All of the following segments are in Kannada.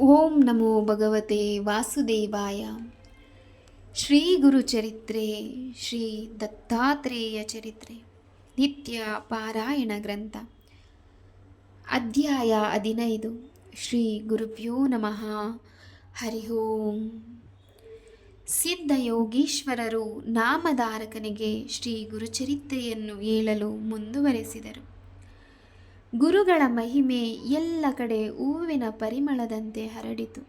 ಓಂ ನಮೋ ಭಗವತೆ ವಾಸುದೇವಾಯ. ಶ್ರೀ ಗುರುಚರಿತ್ರೆ, ಶ್ರೀ ದತ್ತಾತ್ರೇಯ ಚರಿತ್ರೆ, ನಿತ್ಯ ಪಾರಾಯಣ ಗ್ರಂಥ. ಅಧ್ಯಾಯ ಹದಿನೈದು. ಶ್ರೀ ಗುರುಭ್ಯೋ ನಮಃ. ಹರಿ ಓಂ. ಸಿದ್ಧಯೋಗೀಶ್ವರರು ನಾಮಧಾರಕನಿಗೆ ಶ್ರೀ ಗುರುಚರಿತ್ರೆಯನ್ನು ಹೇಳಲು ಮುಂದುವರೆಸಿದರು. ಗುರುಗಳ ಮಹಿಮೆ ಎಲ್ಲ ಕಡೆ ಹೂವಿನ ಪರಿಮಳದಂತೆ ಹರಡಿತು.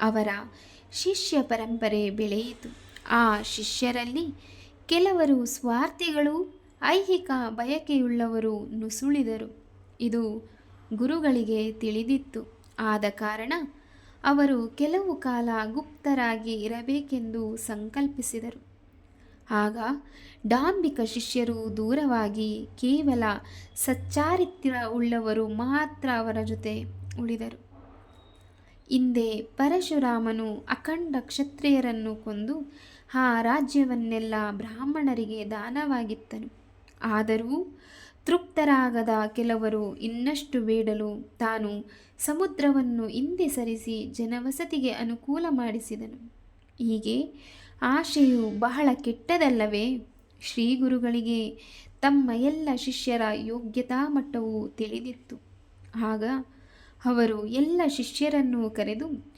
ಅವರ ಶಿಷ್ಯ ಪರಂಪರೆ ಬೆಳೆಯಿತು. ಆ ಶಿಷ್ಯರಲ್ಲಿ ಕೆಲವರು ಸ್ವಾರ್ಥಿಗಳು, ಐಹಿಕ ಬಯಕೆಯುಳ್ಳವರು ನುಸುಳಿದರು. ಇದು ಗುರುಗಳಿಗೆ ತಿಳಿದಿತ್ತು. ಆದ ಕಾರಣ ಅವರು ಕೆಲವು ಕಾಲ ಗುಪ್ತರಾಗಿ ಇರಬೇಕೆಂದು ಸಂಕಲ್ಪಿಸಿದರು. ಆಗ ಡಾಂಬಿಕ ಶಿಷ್ಯರು ದೂರವಾಗಿ ಕೇವಲ ಸಚ್ಚಾರಿತ್ರ್ಯ ಉಳ್ಳವರು ಮಾತ್ರ ಅವರ ಜೊತೆ ಉಳಿದರು. ಹಿಂದೆ ಪರಶುರಾಮನು ಅಖಂಡ ಕ್ಷತ್ರಿಯರನ್ನು ಕೊಂದು ಆ ರಾಜ್ಯವನ್ನೆಲ್ಲ ಬ್ರಾಹ್ಮಣರಿಗೆ ದಾನವಾಗಿತ್ತನು. ಆದರೂ ತೃಪ್ತರಾಗದ ಕೆಲವರು ಇನ್ನಷ್ಟು ಬೇಡಲು ತಾನು ಸಮುದ್ರವನ್ನು ಹಿಂದೆ ಸರಿಸಿ ಜನವಸತಿಗೆ ಅನುಕೂಲ ಮಾಡಿಸಿದನು. ಹೀಗೆ ಆಶೆಯು ಬಹಳ ಕೆಟ್ಟದಲ್ಲವೇ? ಶ್ರೀ ಗುರುಗಳಿಗೆ ತಮ್ಮ ಎಲ್ಲ ಶಿಷ್ಯರ ಯೋಗ್ಯತಾ ಮಟ್ಟವು ತಿಳಿದಿತ್ತು. ಆಗ ಅವರು ಎಲ್ಲ ಶಿಷ್ಯರನ್ನು ಕರೆದು,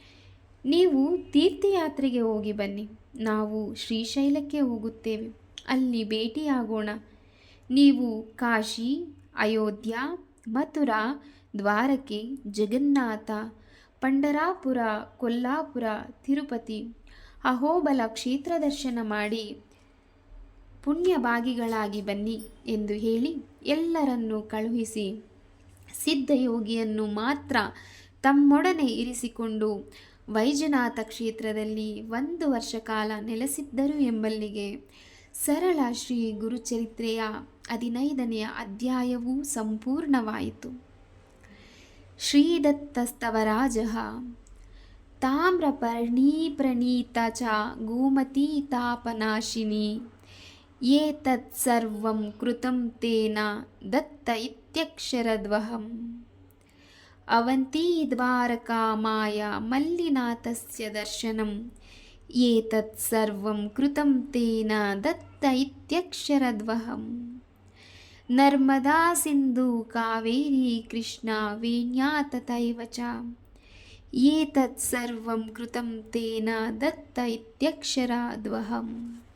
ನೀವು ತೀರ್ಥಯಾತ್ರೆಗೆ ಹೋಗಿ ಬನ್ನಿ. ನಾವು ಶ್ರೀಶೈಲಕ್ಕೆ ಹೋಗುತ್ತೇವೆ. ಅಲ್ಲಿ ಭೇಟಿಯಾಗೋಣ. ನೀವು ಕಾಶಿ, ಅಯೋಧ್ಯ, ಮಥುರಾ, ದ್ವಾರಕೆ, ಜಗನ್ನಾಥ, ಪಂಡರಾಪುರ, ಕೊಲ್ಲಾಪುರ, ತಿರುಪತಿ ಅಹೋಬಲ ಕ್ಷೇತ್ರ ದರ್ಶನ ಮಾಡಿ ಪುಣ್ಯಭಾಗಿಗಳಾಗಿ ಬನ್ನಿ ಎಂದು ಹೇಳಿ ಎಲ್ಲರನ್ನೂ ಕಳುಹಿಸಿ ಸಿದ್ಧಯೋಗಿಯನ್ನು ಮಾತ್ರ ತಮ್ಮೊಡನೆ ಇರಿಸಿಕೊಂಡು ವೈಜನಾಥ ಕ್ಷೇತ್ರದಲ್ಲಿ ಒಂದು ವರ್ಷ ಕಾಲ ನೆಲೆಸಿದ್ದರು ಎಂಬಲ್ಲಿಗೆ ಸರಳ ಶ್ರೀ ಗುರುಚರಿತ್ರೆಯ ಹದಿನೈದನೆಯ ಅಧ್ಯಾಯವೂ ಸಂಪೂರ್ಣವಾಯಿತು. ಶ್ರೀದತ್ತಸ್ತವರಾಜ ताम्रपर्णीप्रणीता च गोमतीतापनाशिनी। एतत् सर्वं कृतं तेन दत्त इत्यक्षरद्वहम्। अवन्तीद्वारकामाया मल्लिनाथस्य दर्शनं एतत् सर्वं कृतं तेन दत्त इत्यक्षरद्वहम्। नर्मदा सिन्धु कावेरी कृष्णा विज्ञा तथैव च। ये सर्वं कृतं तेन दत्त इत्यक्षराद्वहम्।